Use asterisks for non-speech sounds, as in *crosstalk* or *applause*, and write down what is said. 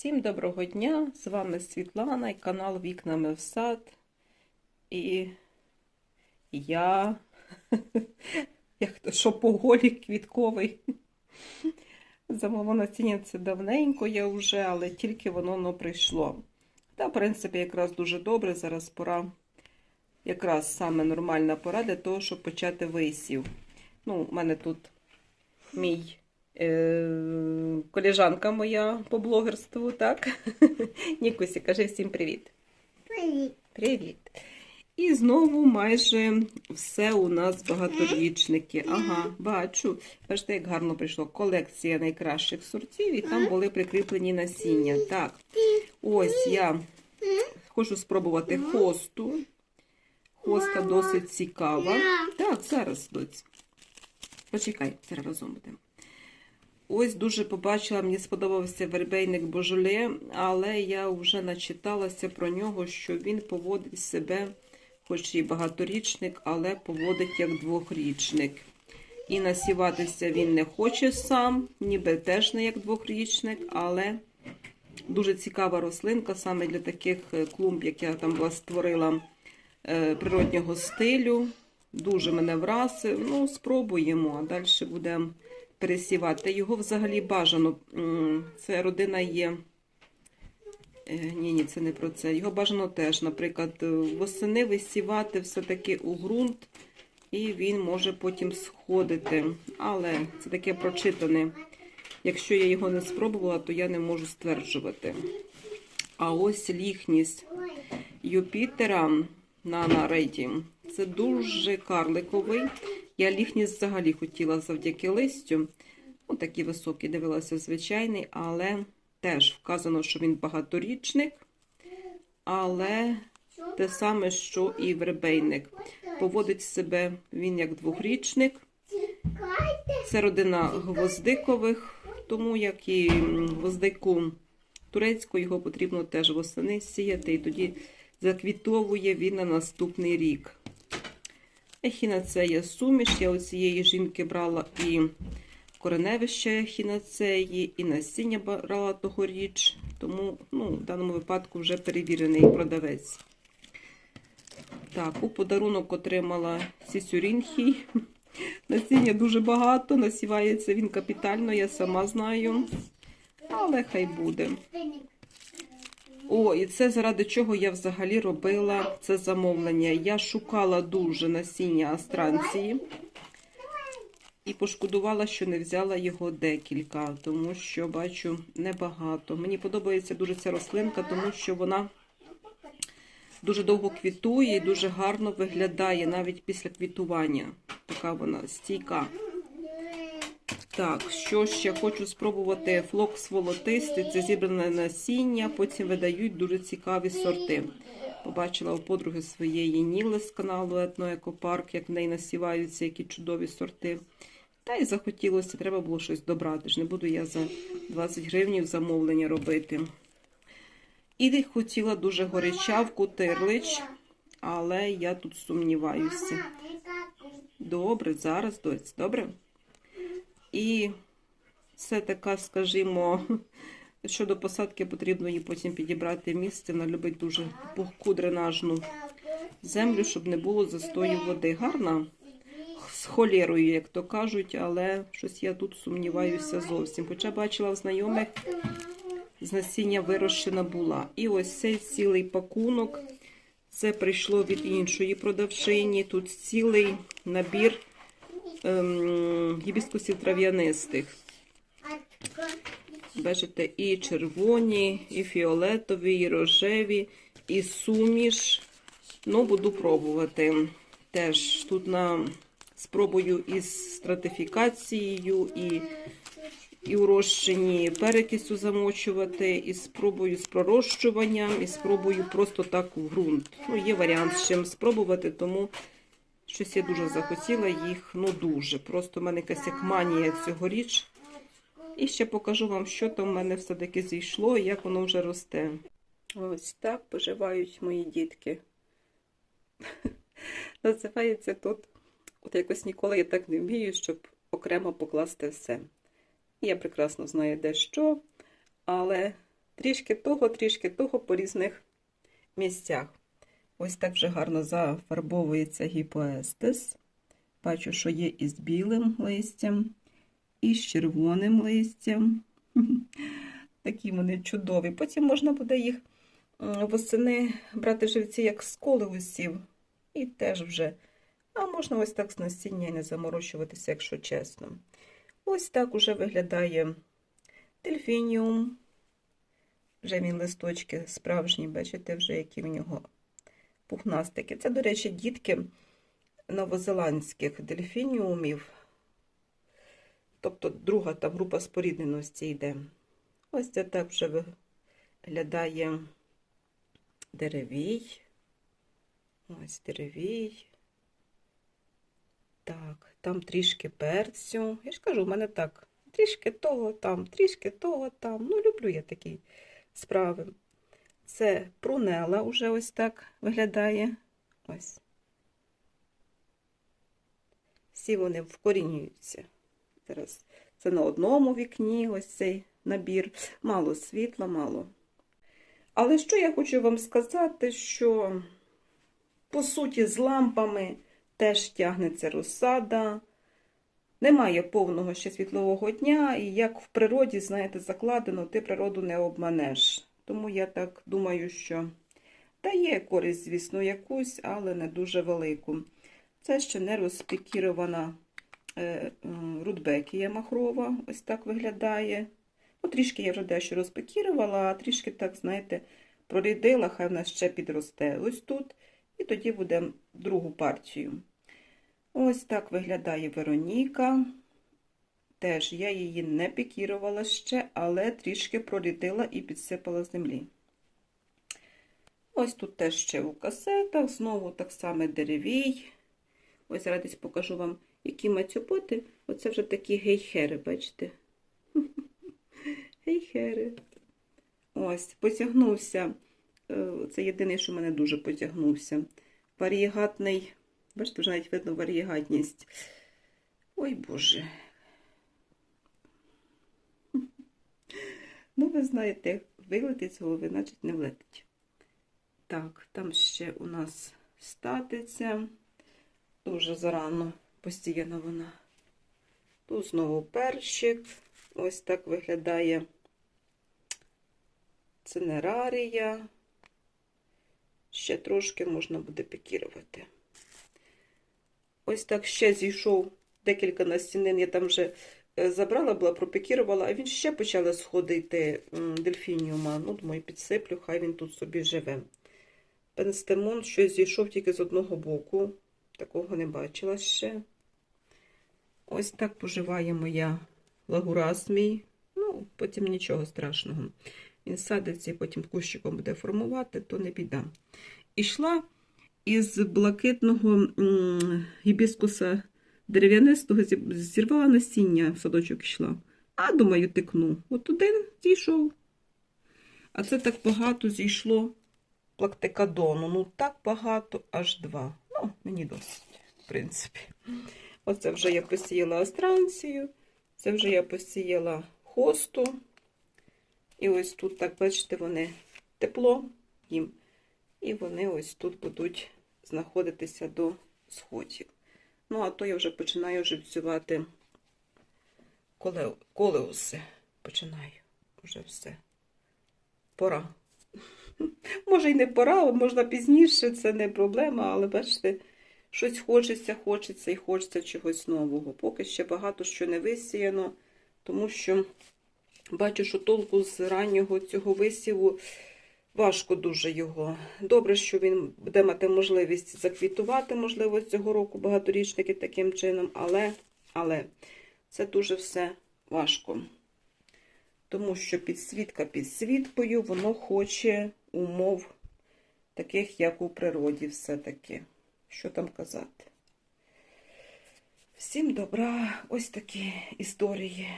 Всім доброго дня! З вами Світлана і канал Вікнами в сад. І я, *laughs* як то шопоголік квітковий. Насіння це давненько я вже, але тільки воно но прийшло. Та, в принципі, якраз дуже добре. Зараз пора, якраз саме нормальна пора для того, щоб почати висів. Ну, у мене тут мій коліжанка моя по блогерству, так? *laughs* Нікусі, кажи всім привіт. Привіт. Привіт. І знову майже все у нас багаторічники. Ага, бачу. Бачите, як гарно прийшло. Колекція найкращих сортів, і там були прикріплені насіння. Так, ось я хочу спробувати хосту. Хоста досить цікава. Так, зараз, доць. Почекай, зараз разом будемо. Ось дуже побачила, мені сподобався вербейник Божоле, але я вже начиталася про нього, що він поводить себе, хоч і багаторічник, але поводить як двохрічник. І насіватися він не хоче сам, ніби теж не як двохрічник, але дуже цікава рослинка саме для таких е, клумб, як я там була створила е, природнього стилю. Дуже мене вразив. Ну, спробуємо, а далі будемо пересівати. Його взагалі бажано. Це родина є. Е, Ні, ні, це не про це. Його бажано теж, наприклад, е, восени висівати все-таки у ґрунт, і він може потім сходити. Але це таке прочитане. Якщо я його не спробувала, то я не можу стверджувати. А ось ліхність Юпітера на нареді. Це дуже карликовий. Я ліхність взагалі хотіла завдяки листю. Ну, такі високі, дивилася звичайний, але теж вказано, що він багаторічник. Але те саме, що і вербейник. Поводить себе він як двохрічник. Це родина гвоздикових, тому як і гвоздику турецьку, його потрібно теж восени сіяти, і тоді заквітовує він на наступний рік. Ехінацея суміш. Я у цієї жінки брала і кореневище ехінацеї, і насіння брала тогоріч, тому ну, в даному випадку вже перевірений продавець. Так, у подарунок отримала сісюрінхій. Насіння дуже багато, насівається він капітально, я сама знаю. Але хай буде. О, і це заради чого я взагалі робила це замовлення. Я шукала дуже насіння астранції і пошкодувала, що не взяла його декілька, тому що бачу небагато. Мені подобається дуже ця рослинка, тому що вона дуже довго квітує і дуже гарно виглядає навіть після квітування. Така вона стійка. Так, що ще хочу спробувати флокс волотистий, це зібране насіння, потім видають дуже цікаві сорти. Побачила у подруги своєї Ніли з каналу Етноекопарк, як в неї насіваються, які чудові сорти. Та й захотілося, треба було щось добрати. ж Не буду я за 20 гривнів замовлення робити. І хотіла дуже горячавку, тирлич, але я тут сумніваюся. Добре, зараз доць, добре? І це така, скажімо, *laughs* щодо посадки потрібно їй потім підібрати місце. Вона любить дуже пухку дренажну землю, щоб не було застою води. Гарна з холєрою, як то кажуть, але щось я тут сумніваюся зовсім. Хоча бачила в знайомих з насіння вирощена була. І ось цей цілий пакунок. Це прийшло від іншої продавчині. Тут цілий набір ем, гібіскусів трав'янистих. Бачите, і червоні, і фіолетові, і рожеві, і суміш. Ну, буду пробувати. Теж тут на спробую із стратифікацією, і, і у розчині перекису замочувати, і спробую з пророщуванням, і спробую просто так в ґрунт. Ну, є варіант з чим спробувати, тому щось я дуже захотіла їх, ну дуже. Просто в мене якась як манія цьогоріч. І ще покажу вам, що там в мене все-таки зійшло і як воно вже росте. Ось так поживають мої дітки. *laughs* Називається тут. От якось ніколи я так не вмію, щоб окремо покласти все. Я прекрасно знаю, де що, але трішки того, трішки того по різних місцях. Ось так вже гарно зафарбовується гіпоестес. Бачу, що є і з білим листям, і з червоним листям. *laughs* Такі вони чудові. Потім можна буде їх восени брати живці, як з колеусів, і теж вже. А можна ось так з насіння і не заморочуватися, якщо чесно. Ось так уже виглядає дельфініум. Вже він листочки справжні, бачите, вже які в нього пухнастики. Це, до речі, дітки новозеландських дельфініумів. Тобто друга там група спорідненості йде. Ось це так вже виглядає деревій. Ось деревій. Так, там трішки перцю. Я ж кажу, в мене так. Трішки того там, трішки того там. Ну, люблю я такі справи. Це прунела уже ось так виглядає. Ось. Всі вони вкорінюються. Зараз це на одному вікні, ось цей набір. Мало світла, мало. Але що я хочу вам сказати, що по суті з лампами теж тягнеться розсада. Немає повного ще світлового дня, і як в природі, знаєте, закладено, ти природу не обманеш. Тому я так думаю, що дає користь, звісно, якусь, але не дуже велику. Це ще не розпікірована е, рудбекія махрова, ось так виглядає. Ну, трішки я вже дещо розпекірувала, а трішки, так, знаєте, прорідила, хай в нас ще підросте ось тут. І тоді будемо другу партію. Ось так виглядає Вероніка. Теж я її не пікірувала ще, але трішки прорідила і підсипала землі. Ось тут теж ще у касетах, знову так само деревій. Ось десь покажу вам, які мацюпоти. Оце вже такі гейхери, бачите? *laughs* Гейхери. Ось, потягнувся. Це єдине, що мене дуже потягнувся. Варієгатний, бачите, вже навіть видно варієгатність. Ой Боже. Ну, ви знаєте, вилетить з голови, значить не влетить. Так, там ще у нас статиця. Дуже зарано постійно вона. Тут знову перчик. Ось так виглядає цинерарія. Ще трошки можна буде пікірувати. Ось так ще зійшов декілька настінин. Я там вже забрала, була, пропікірувала, а він ще почали сходити дельфініума. Ну, думаю, підсиплю, хай він тут собі живе. Пенстемон щось зійшов тільки з одного боку. Такого не бачила ще. Ось так поживає моя лагурас мій. Ну, потім нічого страшного. Він садиться і потім кущиком буде формувати, то не біда. Ішла із блакитного гібіскуса дерев'янистого, зірвала насіння, в садочок йшла. А, думаю, тикну. От один зійшов. А це так багато зійшло плактикадону. Ну, так багато, аж два. Ну, мені досить, в принципі. Оце вже я посіяла астранцію, це вже я посіяла хосту. І ось тут, так, бачите, вони тепло їм. І вони ось тут будуть знаходитися до сходів. Ну, а то я вже починаю живцювати коле... колеуси. Починаю вже все. Пора. *laughs* Може, й не пора, можна пізніше, це не проблема, але бачите, щось хочеться, хочеться і хочеться чогось нового. Поки ще багато що не висіяно, тому що бачу, що толку з раннього цього висіву важко дуже його. Добре, що він буде мати можливість заквітувати, можливо, цього року багаторічники таким чином, але, але це дуже все важко. Тому що підсвітка підсвіткою, воно хоче умов, таких, як у природі, все-таки. Що там казати? Всім добра, ось такі історії.